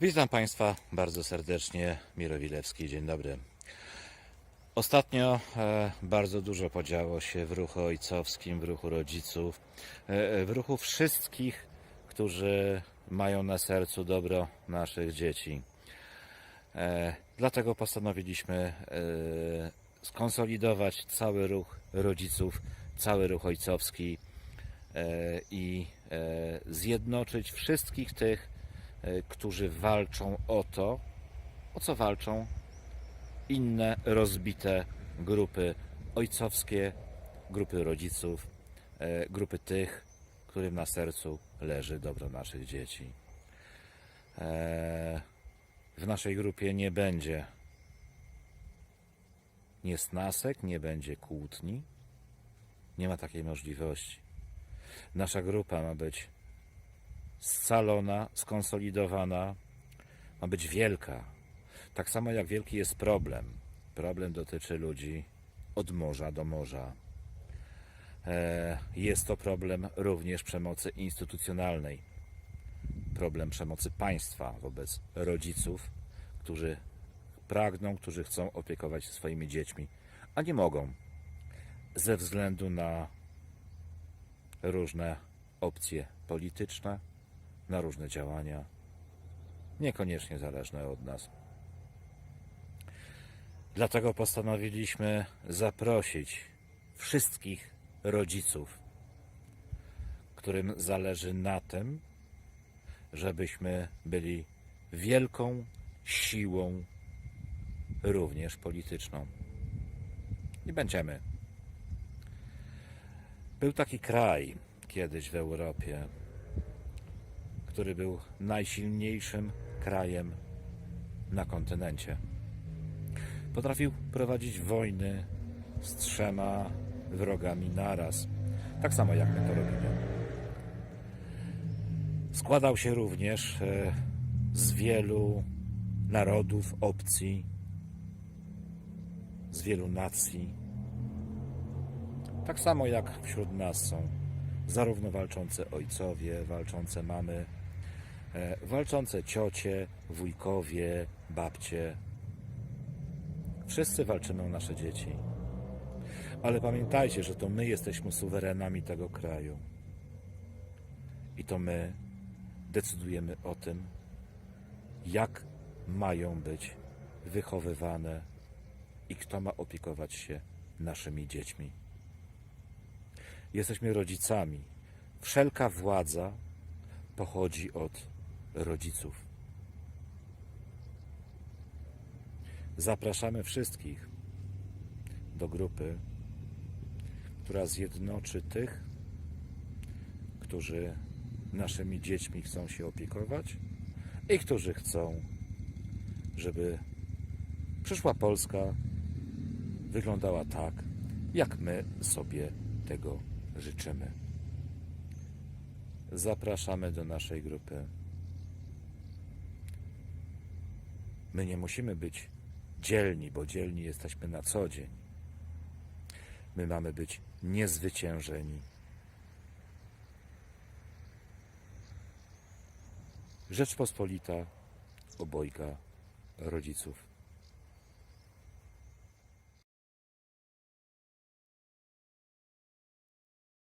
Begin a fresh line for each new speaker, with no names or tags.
Witam Państwa bardzo serdecznie. Mirowilewski, dzień dobry. Ostatnio e, bardzo dużo podziało się w ruchu ojcowskim, w ruchu rodziców, e, w ruchu wszystkich, którzy mają na sercu dobro naszych dzieci. E, dlatego postanowiliśmy e, skonsolidować cały ruch rodziców, cały ruch ojcowski e, i e, zjednoczyć wszystkich tych, e, którzy walczą o to, o co walczą inne rozbite grupy ojcowskie, grupy rodziców, e, grupy tych, którym na sercu leży dobro naszych dzieci. E, W naszej grupie nie będzie niesnasek, nie będzie kłótni. Nie ma takiej możliwości. Nasza grupa ma być scalona, skonsolidowana, ma być wielka. Tak samo jak wielki jest problem. Problem dotyczy ludzi od morza do morza. E, Jest to problem również przemocy instytucjonalnej. Problem przemocy państwa wobec rodziców, którzy pragną, którzy chcą opiekować się swoimi dziećmi, a nie mogą ze względu na różne opcje polityczne, na różne działania, niekoniecznie zależne od nas. Dlatego postanowiliśmy zaprosić wszystkich rodziców, którym zależy na tym, żebyśmy byli wielką siłą, również polityczną. I będziemy. Był taki kraj kiedyś w Europie, który był najsilniejszym krajem na kontynencie. Potrafił prowadzić wojny z trzema wrogami naraz, tak samo jak my to robimy. Składał się również e, z wielu narodów, opcji, z wielu nacji. Tak samo jak wśród nas są zarówno walczące ojcowie, walczące mamy, walczące ciocie, wujkowie, babcie. Wszyscy walczymy o nasze dzieci. Ale pamiętajcie, że to my jesteśmy suwerenami tego kraju. I to my decydujemy o tym, jak mają być wychowywane i kto ma opiekować się naszymi dziećmi. Jesteśmy rodzicami. Wszelka władza pochodzi od rodziców. Zapraszamy wszystkich do grupy, która zjednoczy tych, którzy naszymi dziećmi chcą się opiekować i którzy chcą, żeby przyszła Polska wyglądała tak, jak my sobie tego życzymy. Zapraszamy do naszej grupy. My nie musimy być dzielni, bo dzielni jesteśmy na co dzień. My mamy być niezwyciężeni. Rzeczpospolita obojga rodziców.